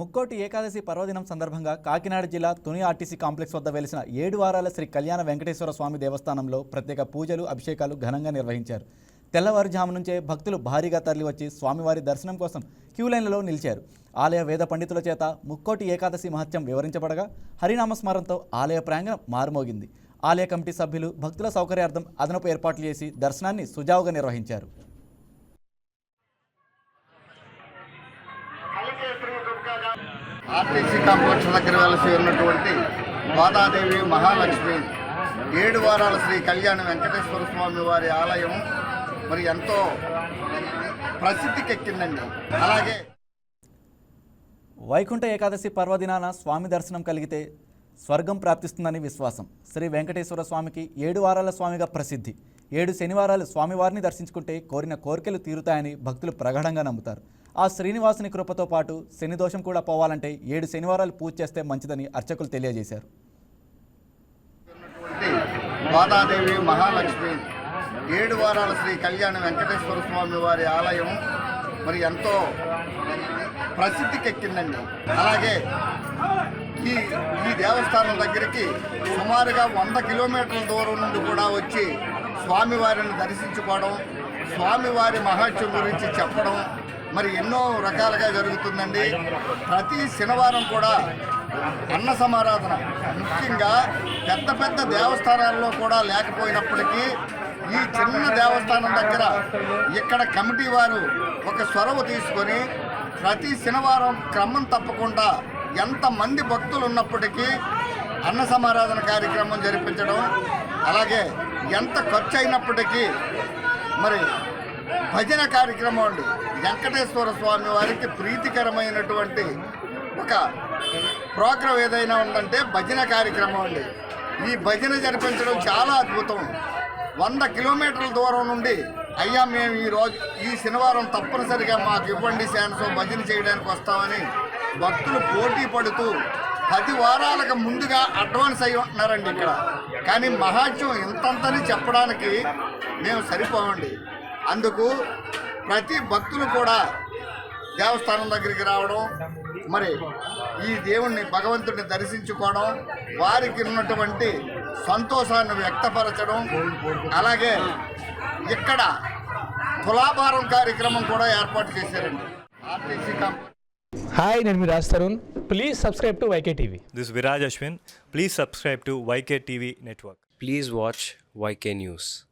ముక్కోటి ఏకాదశి పర్వదినం సందర్భంగా కాకినాడ జిల్లా తుని ఆర్టీసీ కాంప్లెక్స్ వద్ద వెలిసిన ఏడు వారాల శ్రీ కళ్యాణ వెంకటేశ్వర స్వామి దేవస్థానంలో ప్రత్యేక పూజలు అభిషేకాలు ఘనంగా నిర్వహించారు. తెల్లవారుజాము నుంచే భక్తులు భారీగా తరలివచ్చి స్వామివారి దర్శనం కోసం క్యూలైన్లలో నిలిచారు. ఆలయ వేద పండితుల చేత ముక్కోటి ఏకాదశి మహత్యం వివరించబడగా హరినామస్మరణతో ఆలయ ప్రాంగణం మారుమోగింది. ఆలయ కమిటీ సభ్యులు భక్తుల సౌకర్యార్థం అదనపు ఏర్పాట్లు చేసి దర్శనాన్ని సుజావుగా నిర్వహించారు. ఆర్టీసీ కాంప్లెక్స్ దగ్గర వెలసి ఉన్నటువంటి గోదాదేవి మహాలక్ష్మి ఏడు వారాల శ్రీ కళ్యాణ వెంకటేశ్వర స్వామి వారి ఆలయం మరి ఎంతో ప్రసిద్ధికెక్కిందండి. అలాగే వైకుంఠ ఏకాదశి పర్వదినాన స్వామి దర్శనం కలిగితే స్వర్గం ప్రాప్తిస్తుందని విశ్వాసం. శ్రీ వెంకటేశ్వర స్వామికి ఏడు వారాల స్వామిగా ప్రసిద్ధి. ఏడు శనివారాలు స్వామివారిని దర్శించుకుంటే కోరిన కోరికలు తీరుతాయని భక్తులు ప్రగాఢంగా నమ్ముతారు. ఆ శ్రీనివాసుని కృపతో పాటు శని దోషం కూడా పోవాలంటే ఏడు శనివారాలు పూజ చేస్తే మంచిదని అర్చకులు తెలియజేశారు. మాతాదేవి గోదాదేవి మహాలక్ష్మి ఏడు వారాల శ్రీ కళ్యాణ వెంకటేశ్వర స్వామి వారి ఆలయం మరి ఎంతో ప్రసిద్ధికెక్కిందండి. అలాగే ఈ ఈ దేవస్థానం దగ్గరికి సుమారుగా వంద కిలోమీటర్ల దూరం నుండి కూడా వచ్చి స్వామివారిని దర్శించుకోవడం స్వామివారి మహాత్యం గురించి చెప్పడం మరి ఎన్నో రకాలుగా జరుగుతుందండి. ప్రతి శనివారం కూడా అన్న సమారాధన. ముఖ్యంగా పెద్ద పెద్ద దేవస్థానాల్లో కూడా లేకపోయినప్పటికీ ఈ చిన్న దేవస్థానం దగ్గర ఇక్కడ కమిటీ వారు ఒక చొరవ తీసుకొని ప్రతి శనివారం క్రమం తప్పకుండా ఎంతమంది భక్తులు ఉన్నప్పటికీ అన్న సమారాధన కార్యక్రమం జరిపించడం అలాగే ఎంత ఖర్చు అయినప్పటికీ మరి భజన కార్యక్రమం అండి వెంకటేశ్వర స్వామి వారికి ప్రీతికరమైనటువంటి ఒక ప్రోగ్రాం ఏదైనా ఉందంటే భజన కార్యక్రమం అండి ఈ భజన జరిపించడం చాలా అద్భుతం. వంద కిలోమీటర్ల దూరం నుండి అయ్యా మేము ఈ రోజు ఈ శనివారం తప్పనిసరిగా మాకు ఇవ్వండి ఛాన్స్ భజన చేయడానికి వస్తామని భక్తులు పోటీ పడుతూ పది వారాలకు ముందుగా అడ్వాన్స్ అయి ఉంటున్నారండి ఇక్కడ. కానీ మహాత్యం ఇంతంతని చెప్పడానికి మేము సరిపోవండి. అందుకు ప్రతి భక్తులు కూడా దేవస్థానం దగ్గరికి రావడం మరి ఈ దేవుణ్ణి భగవంతుడిని దర్శించుకోవడం వారికి ఉన్నటువంటి సంతోషాన్ని వ్యక్తపరచడం అలాగే ఇక్కడ తులాభారం కార్యక్రమం కూడా ఏర్పాటు చేశారండి ఆర్టీసీ హాయ్ నేను మీ Raj Tarun please subscribe to YK TV is Viraj Ashwin. Please subscribe to YK TV Network. Please watch YK News.